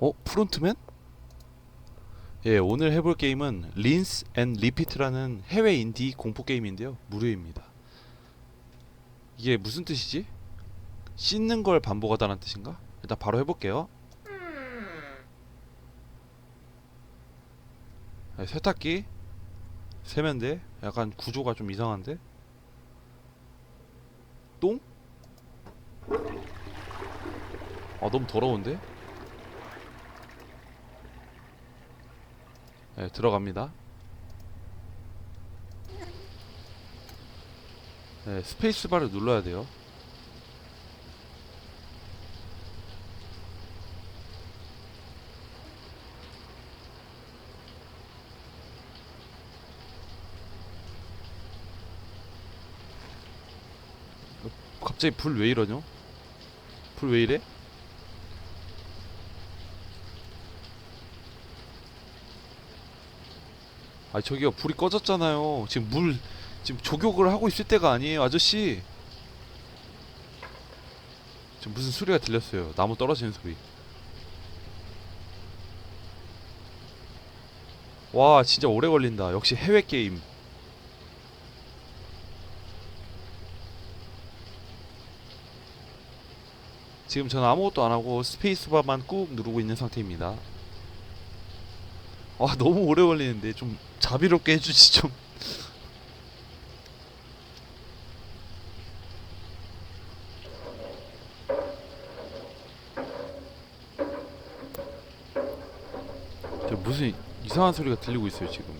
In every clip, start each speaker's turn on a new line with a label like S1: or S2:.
S1: 어? 프론트맨? 예, 오늘 해볼 게임은 린스 앤 리피트라는 해외 인디 공포 게임인데요. 무료입니다. 이게 무슨 뜻이지? 씻는 걸 반복하다는 뜻인가? 일단 바로 해볼게요. 네, 세탁기, 세면대, 약간 구조가 좀 이상한데? 똥? 아 너무 더러운데? 네, 들어갑니다. 네, 스페이스바를 눌러야 돼요. 어, 갑자기 불 왜 이러냐? 불 왜 이래? 아 저기요 불이 꺼졌잖아요. 지금 물 지금 조격을 하고 있을 때가 아니에요, 아저씨. 지금 무슨 소리가 들렸어요. 나무 떨어지는 소리. 와 진짜 오래 걸린다. 역시 해외 게임. 지금 저는 아무것도 안 하고 스페이스바만 꾹 누르고 있는 상태입니다. 아 너무 오래 걸리는데 좀 자비롭게 해주지 좀. 저 무슨 이상한 소리가 들리고 있어요 지금.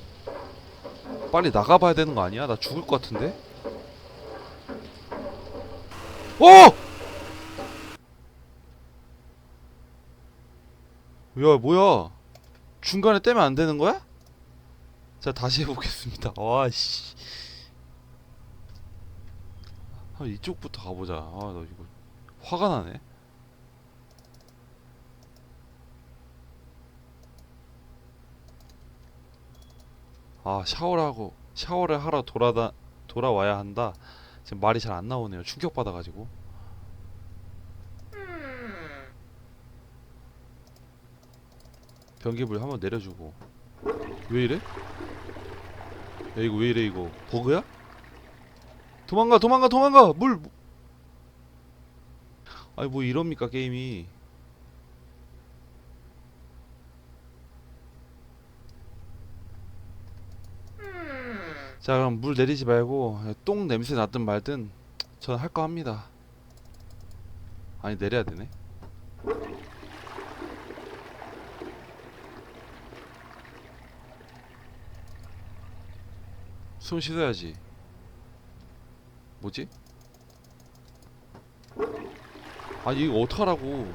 S1: 빨리 나가봐야 되는 거 아니야? 나 죽을 것 같은데. 오! 야 뭐야? 중간에 떼면 안 되는 거야? 자 다시 해보겠습니다. 와씨. 아, 이쪽부터 가보자. 아너 이거 화가 나네. 아 샤워를 하고 샤워를 하러 돌아다 돌아와야 한다. 지금 말이 잘 안 나오네요. 충격 받아가지고. 변기물 한번 내려주고. 왜 이래? 야 이거 왜 이래 이거? 버그야? 도망가 도망가 도망가! 물! 뭐- 아니 뭐 이럽니까 게임이? 자 그럼 물 내리지 말고 똥 냄새 나든 말든 저는 할거 합니다. 아니 내려야 되네 손 씻어야지. 뭐지? 아니 이거 어떡하라고?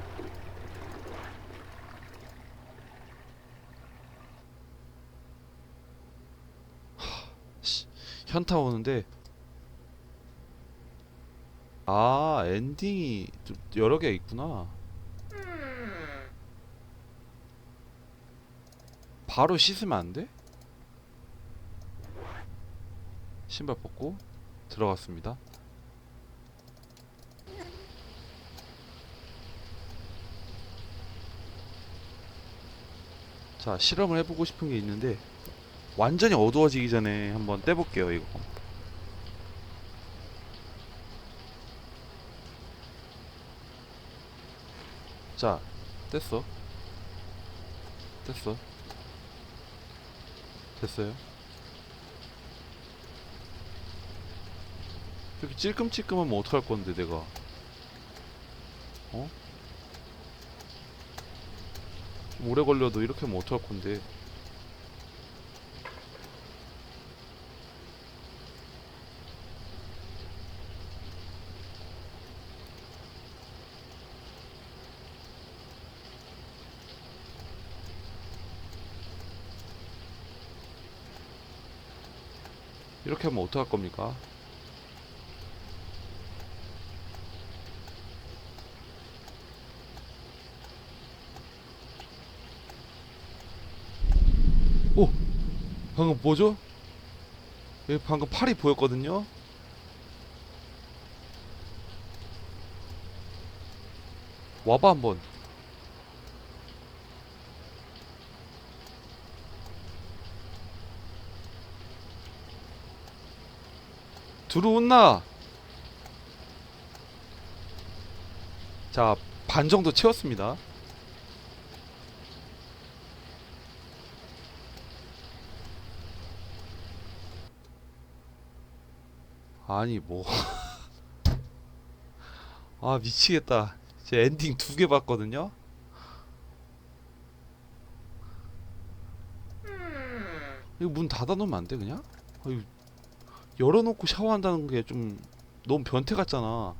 S1: 하, 씨, 현타 오는데. 아 엔딩이 좀 여러 개 있구나. 바로 씻으면 안 돼? 신발 벗고 들어갔습니다. 자, 실험을 해보고 싶은 게 있는데 완전히 어두워지기 전에 한번 떼볼게요, 이거. 자, 뗐어. 뗐어. 됐어요. 이렇게 찔끔찔끔하면 어떡할 건데 내가 어? 좀 오래 걸려도 이렇게 하면 어떡할 건데 이렇게 하면 어떡할 겁니까? 오! 방금 뭐죠? 여기 방금 팔이 보였거든요? 와봐 한번 들어온나 자 반 정도 채웠습니다 아니 뭐. 아 미치겠다. 제 엔딩 두 개 봤거든요. 이거 문 닫아놓으면 안 돼 그냥? 아, 열어놓고 샤워한다는 게 좀 너무 변태 같잖아.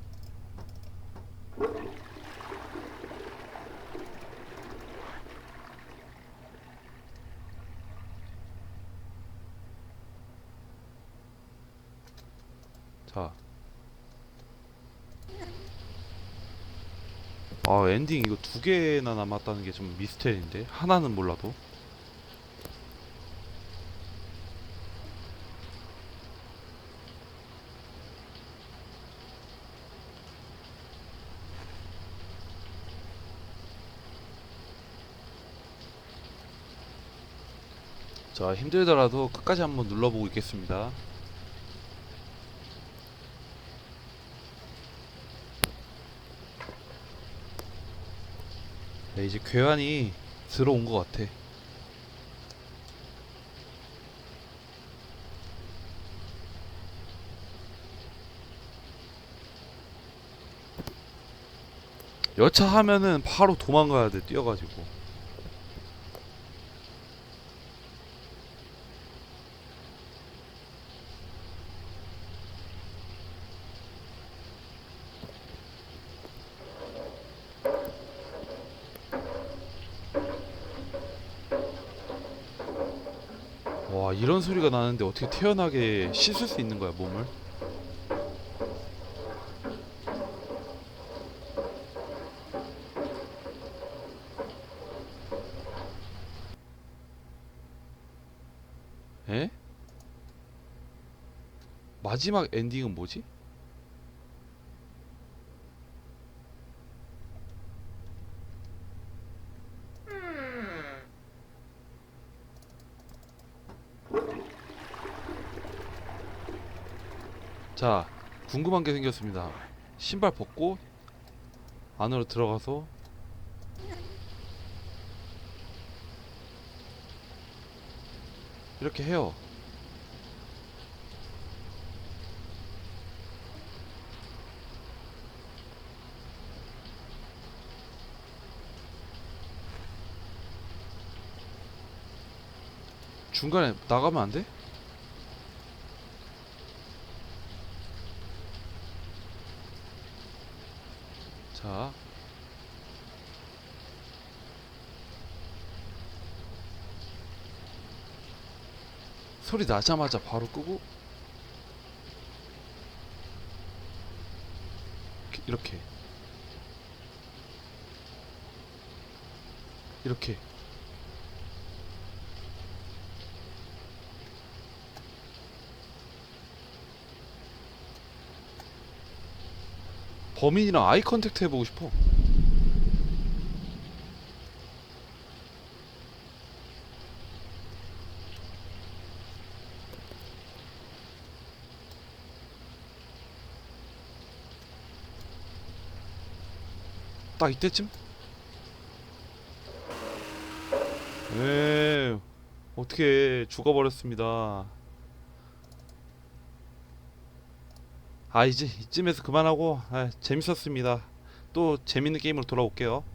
S1: 자. 아 엔딩 이거 두 개나 남았다는 게 좀 미스테리인데? 하나는 몰라도? 자 힘들더라도 끝까지 한번 눌러보고 있겠습니다 네, 이제 괴환이 들어온 것 같아. 여차하면은 바로 도망가야 돼 뛰어가지고 와 이런 소리가 나는데 어떻게 태연하게 씻을 수 있는 거야 몸을? 에? 마지막 엔딩은 뭐지? 자, 궁금한 게 생겼습니다. 신발 벗고 안으로 들어가서 이렇게 해요. 중간에 나가면 안 돼? 자. 소리 나자마자 바로 끄고 이렇게 이렇게 범인이랑 아이 컨택트 해보고 싶어 딱 이때쯤? 에 어떻게 죽어버렸습니다. 아 이제 이쯤에서 그만하고 아, 재밌었습니다. 또 재밌는 게임으로 돌아올게요.